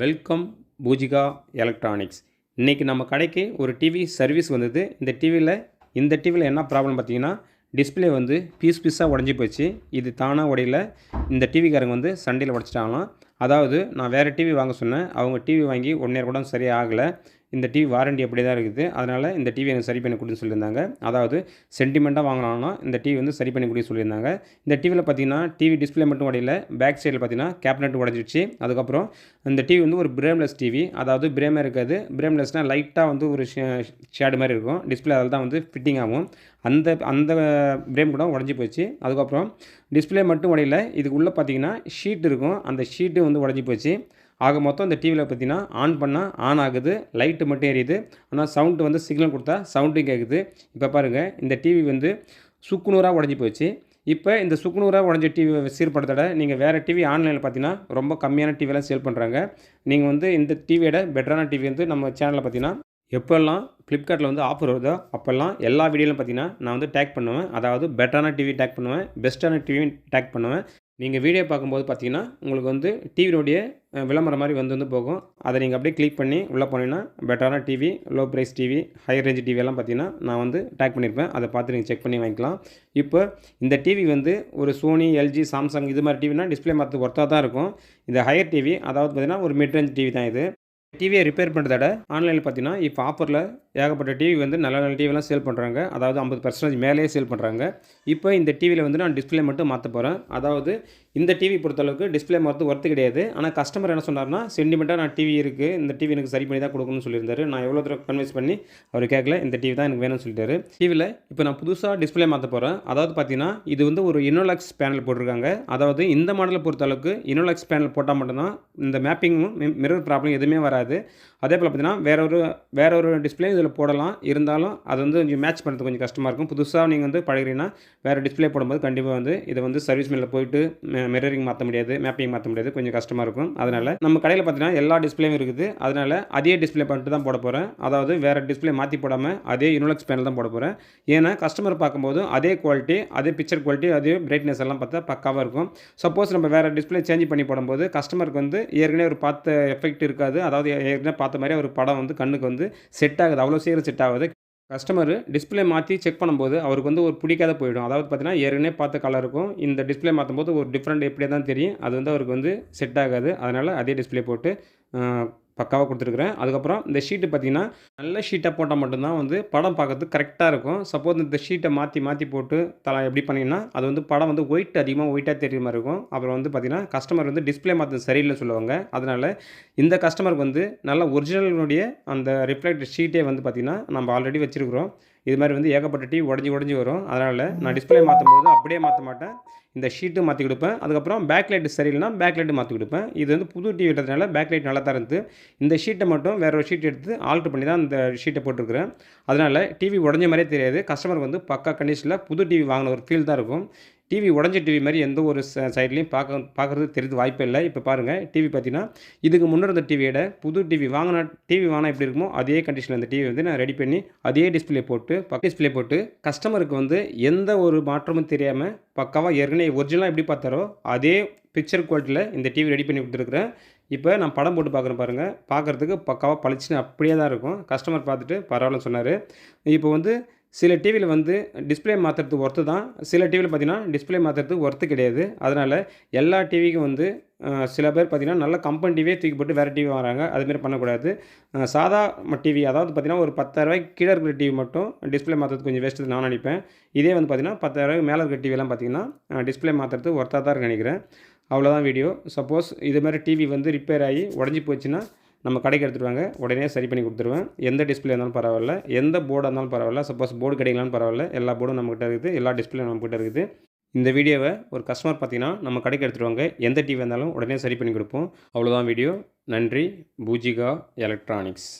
Welcome Poojika electronics. இன்றைக்கி நம்ம கடைக்கு ஒரு டிவி சர்வீஸ் வந்தது. இந்த டிவியில் இந்த டிவியில் என்ன ப்ராப்ளம் பார்த்தீங்கன்னா டிஸ்பிளே வந்து பீஸ் பீஸாக உடஞ்சி போச்சு. இது தானாக உடையில. இந்த டிவிக்காரங்க வந்து சண்டையில் உடச்சிட்டாங்களாம். அதாவது நான் வேறு டிவி வாங்க சொன்னேன். அவங்க டிவி வாங்கி ஒன் இயர் கூட சரியாக ஆகலை. இந்த டிவி வாரண்டி அப்படி தான் இருக்குது. அதனால் இந்த டிவி எனக்கு சரி பண்ணி கொடுன்னு சொல்லியிருந்தாங்க. அதாவது சென்டிமெண்ட்டாக வாங்கினாங்கன்னா இந்த டிவி வந்து சரி பண்ணி கொடுன்னு சொல்லியிருந்தாங்க. இந்த டிவியில் பார்த்தீங்கன்னா டிவி டிஸ்ப்ளே மட்டும் உடையில பேக் சைடில் பார்த்தீங்கன்னா கேபினட் உடஞ்சிடுச்சு அதுக்கப்புறம் இந்த டிவி வந்து ஒரு பிரேம்லெஸ் டிவி அதாவது பிரேமே இருக்காது. பிரேம்லெஸ்னால் லைட்டாக வந்து ஒரு ஷேடு மாதிரி இருக்கும். டிஸ்பிளே அதில் தான் வந்து ஃபிட்டிங் ஆகும். அந்த அந்த பிரேம் கூட உடஞ்சி போச்சு. அதுக்கப்புறம் டிஸ்பிளே மட்டும் உடையில. இதுக்கு உள்ளே பார்த்தீங்கன்னா ஷீட் இருக்கும். அந்த ஷீட்டு வந்து உடஞ்சி போச்சு. ஆக மொத்தம் இந்த டிவியில் பார்த்தீங்கன்னா ஆன் பண்ணால் ஆன் ஆகுது லைட்டு மட்டும் எரியுது. ஆனால் சவுண்டு வந்து சிக்னல் கொடுத்தா சவுண்டும் கேட்குது இப்போ பாருங்கள் இந்த டிவி வந்து சுக்குநூறாக உடஞ்சி போச்சு. இப்போ இந்த சுக்குநூறாக உடஞ்ச டிவி சீர்படுத்தட நீங்கள் வேறு டிவி ஆன்லைனில் பார்த்தீங்கன்னா ரொம்ப கம்மியான டிவியெல்லாம் சேல் பண்ணுறாங்க நீங்கள் வந்து இந்த டிவியோட பெட்டரான டிவி வந்து நம்ம சேனலில் பார்த்தீங்கன்னா எப்போல்லாம் ஃப்ளிப்கார்ட்டில் வந்து ஆஃபர் வருதோ அப்போல்லாம் எல்லா வீடியோலையும் பார்த்தீங்கன்னா நான் வந்து டேக் பண்ணுவேன். அதாவது பெட்டரான டிவி டேக் பண்ணுவேன் பெஸ்ட்டான டிவியும் டேக் பண்ணுவேன். நீங்கள் வீடியோ பார்க்கும்போது பார்த்தீங்கன்னா உங்களுக்கு வந்து டிவியினுடைய விளம்பரம் மாதிரி வந்து வந்து போகும். அதை நீங்கள் அப்படியே கிளிக் பண்ணி உள்ளே போனீங்கன்னா பெட்டரான TV low price TV high range டிவியெல்லாம் பார்த்தீங்கன்னா நான் வந்து டேக் பண்ணியிருப்பேன். அதை பார்த்து நீங்கள் செக் பண்ணி வாங்கிக்கலாம். இப்போ இந்த டிவி வந்து ஒரு சோனி எல்ஜி சாம்சங் இது மாதிரி டிவினா டிஸ்பிளே மாற்ற ஒர்த்தாக தான் இருக்கும். இந்த ஹையர் டிவி அதாவது பார்த்தீங்கன்னா ஒரு மிட் ரேஞ்ச் டிவி தான் இது. டிவியை ரிப்பேர் பண்ணுறதோட ஆன்லைனில் பார்த்தீங்கன்னா இப்போ ஆஃபரில் ஏகப்பட்ட டிவி வந்து நல்ல நல்ல டிவிலாம் சேல் பண்ணுறாங்க அதாவது ஐம்பது பர்சன்டேஜ் மேலேயே சேல் பண்ணுறாங்க இப்போ இந்த டிவியில் வந்து நான் டிஸ்பிளே மட்டும் மாற்ற போகிறேன் அதாவது இந்த டிவி பொறுத்தளவுக்கு டிஸ்பிளே மாற்ற ஒர்த்து கிடையாது. ஆனால் கஸ்டமர் என்ன சொன்னார்னா சென்டிமெண்ட்டாக நான் டிவி இருக்குது இந்த டிவி எனக்கு சரி பண்ணி தான் கொடுக்கணும்னு சொல்லியிருந்தாரு. நான் எவ்வளோ தூரம் கன்வின்ஸ் பண்ணி அவர் கேட்கல. இந்த டிவி தான் எனக்கு வேணும்னு சொல்லிட்டாரு. டிவியில் இப்போ நான் புதுசாக டிஸ்பிளே மாற்ற போகிறேன் அதாவது பார்த்தீங்கன்னா இது வந்து ஒரு இனோலாக்ஸ் பேனல் போட்டிருக்காங்க. அதாவது இந்த மாடலை பொறுத்தளவுக்கு இனோலாக்ஸ் பேனல் போட்டால் மட்டும்தான் இந்த மேப்பிங்கும் மிரர் ப்ராப்ளம் எதுவுமே வராது. அதே போல் பார்த்தீங்கன்னா வேற ஒரு வேற ஒரு டிஸ்பிளே இதில் போடலாம். இருந்தாலும் அது வந்து கொஞ்சம் மேட்ச் பண்ணுறது கொஞ்சம் கஷ்டமாக இருக்கும். புதுசாக நீங்கள் வந்து பழகிறீங்கன்னா வேறு டிஸ்பிளே போடும்போது கண்டிப்பாக வந்து இதை வந்து சர்வீஸ் மில்லில் போயிட்டு மிரரிங் மாற்ற முடியாது மேப்பிங் மாற்ற முடியாது. கொஞ்சம் கஷ்டமாக இருக்கும். அதனால் நம்ம கடையில் பார்த்தீங்கன்னா எல்லா டிஸ்பிளேயும் இருக்குது. அதனால் அதே டிஸ்பிளே பண்ணிட்டு தான் போட போகிறேன் அதாவது வேறு டிஸ்பிளே மாற்றி போடாமல் அதே யூனிலக்ஸ் பேனல் தான் போட போகிறேன் ஏன்னா கஸ்டமர் பார்க்கும்போது அதே குவாலிட்டி அதே பிக்சர் குவாலிட்டி அதே பிரைட்னஸ் எல்லாம் பார்த்தா பக்காவாக இருக்கும். சப்போஸ் நம்ம வேறு டிஸ்பிளே சேஞ்ச் பண்ணி போடும்போது கஸ்டமருக்கு வந்து ஏற்கனவே ஒரு பார்த்த எஃபெக்ட் இருக்காது. அதாவது ஏற்கனவே பார்த்த மாதிரி ஒரு படம் வந்து கண்ணுக்கு வந்து செட் ஆகுது. அவ்வளோ அவ்வளோ சீக்கிரம் செட் ஆகுது கஸ்டமர் டிஸ்பிளே மாற்றி செக் பண்ணும்போது அவருக்கு வந்து ஒரு பிடிக்காத போயிடும். அதாவது பார்த்தீங்கன்னா ஏற்கனவே பார்த்த கலர் இருக்கும். இந்த டிஸ்பிளே மாற்றும் போது ஒரு டிஃப்ரெண்ட் எப்படியே தான் தெரியும். அது வந்து அவருக்கு வந்து செட் ஆகாது. அதனால் அதே டிஸ்பிளே போட்டு பக்காவாக கொடுத்துருக்குறேன். அதுக்கப்புறம் இந்த ஷீட்டு பார்த்திங்கன்னா நல்ல ஷீட்டாக போட்டால் மட்டும்தான் வந்து படம் பார்க்கறதுக்கு கரெக்டாக இருக்கும். சப்போஸ் இந்த ஷீட்டை மாற்றி மாற்றி போட்டு தலை எப்படி பண்ணிங்கன்னா அது வந்து படம் வந்து ஒயிட் அதிகமாக ஒயிட்டாக தெரியுற மாதிரி இருக்கும். அப்புறம் வந்து பார்த்திங்கன்னா கஸ்டமர் வந்து டிஸ்பிளே மாற்றது சரியில்லை சொல்லுவாங்க. அதனால் இந்த கஸ்டமருக்கு வந்து நல்ல ஒரிஜினலுடைய அந்த ரிஃப்ளெக்ட் ஷீட்டே வந்து பார்த்திங்கன்னா நம்ம ஆல்ரெடி வச்சுருக்குறோம். இது மாதிரி வந்து ஏகப்பட்ட டிவி உடஞ்சி உடஞ்சி வரும். அதனால் நான் டிஸ்பிளே மாற்றும்போது அப்படியே மாற்ற மாட்டேன். இந்த ஷீட்டு மாற்றி கொடுப்பேன். அதுக்கப்புறம் பேக் லைட் சரியில்லைனா பேக் லைட்டு மாற்றி கொடுப்பேன். இது வந்து புது டிவின்றதுனால பேக் லைட் நல்லா தான் இருந்து இந்த ஷீட்டை மட்டும் வேற ஒரு ஷீட் எடுத்து ஆல்ட்ரு பண்ணி தான் இந்த ஷீட்டை போட்டிருக்கிறேன். அதனால் டிவி உடஞ்ச மாதிரியே தெரியாது. கஸ்டமருக்கு வந்து பக்கா கண்டிஷனில் புது டிவி வாங்கின ஒரு ஃபீல் தான் இருக்கும். டிவி உடஞ்ச டிவி மாதிரி எந்த ஒரு சைட்லேயும் பார்க்க பார்க்குறது தெரியுது வாய்ப்பே இல்லை. இப்போ பாருங்கள் டிவி பார்த்தீங்கன்னா இதுக்கு முன்னே இருந்த டிவியோட புது டிவி வாங்கின டிவி வாங்கினா எப்படி இருக்குமோ அதே கண்டிஷனில் அந்த டிவி வந்து நான் ரெடி பண்ணி அதே டிஸ்பிளே போட்டு பக்க டிஸ்பிளே போட்டு கஸ்டமருக்கு வந்து எந்த ஒரு மாற்றமும் தெரியாமல் பக்காவாக ஏற்கனவே ஒரிஜினலாக எப்படி பார்த்தாரோ அதே பிக்சர் குவாலிட்டியில் இந்த டிவி ரெடி பண்ணி கொடுத்துருக்குறேன். இப்போ நான் படம் போட்டு பார்க்குறேன் பாருங்கள் பார்க்குறதுக்கு பக்காவாக பளிச்சுன்னு அப்படியே தான் இருக்கும். கஸ்டமர் பார்த்துட்டு பரவாயில்ல சொன்னார். இப்போ வந்து சில டிவியில் வந்து டிஸ்பிளே மாற்றுறது ஒர்த்து தான். சில டிவியில் பார்த்தீங்கன்னா டிஸ்பிளே மாற்றுறது ஒர்த்து கிடையாது. அதனால் எல்லா டிவிக்கும் வந்து சில பேர் பார்த்திங்கன்னா நல்ல கம்பெனி டிவியே தூக்கி போட்டு வேறு டிவி வராங்க அதுமாரி பண்ணக்கூடாது. சாதா டிவி அதாவது பார்த்திங்கன்னா ஒரு பத்தாயிரரூவாய்க்கு கீழே இருக்கிற டிவி மட்டும் டிஸ்பிளே மாற்றுறது கொஞ்சம் வேஸ்ட்டு நான் நினைப்பேன். இதே வந்து பார்த்திங்கன்னா பத்தாயிரரூவாய்க்கு மேலே இருக்கிற டிவியெல்லாம் பார்த்திங்கன்னா டிஸ்பிளே மாற்றுறது ஒர்த்தாக தான் நினைக்கிறேன். அவ்வளோதான் வீடியோ சப்போஸ் இது மாதிரி டிவி வந்து ரிப்பேர் ஆகி உடஞ்சி போச்சுன்னா நம்ம கடைக்கு எடுத்துகிட்டு வாங்க. உடனே சரி பண்ணி கொடுத்துருவேன். எந்த டிஸ்பிளே இருந்தாலும் பரவாயில்ல. எந்த போர்டாக இருந்தாலும் பரவாயில்ல. சப்போஸ் போர்டு கிடைக்கலாம்னு பரவாயில்ல. எல்லா போர்டும் நம்மகிட்ட இருக்குது. எல்லா டிஸ்பிளே நம்மகிட்ட இருக்குது. இந்த வீடியோவை ஒரு கஸ்டமர் பார்த்தீங்கன்னா நம்ம கடைக்கு எடுத்துகிட்டு வாங்க. எந்த டிவி இருந்தாலும் உடனே சரி பண்ணி கொடுப்போம். அவ்வளோதான் வீடியோ நன்றி. பூஜிகா எலக்ட்ரானிக்ஸ்.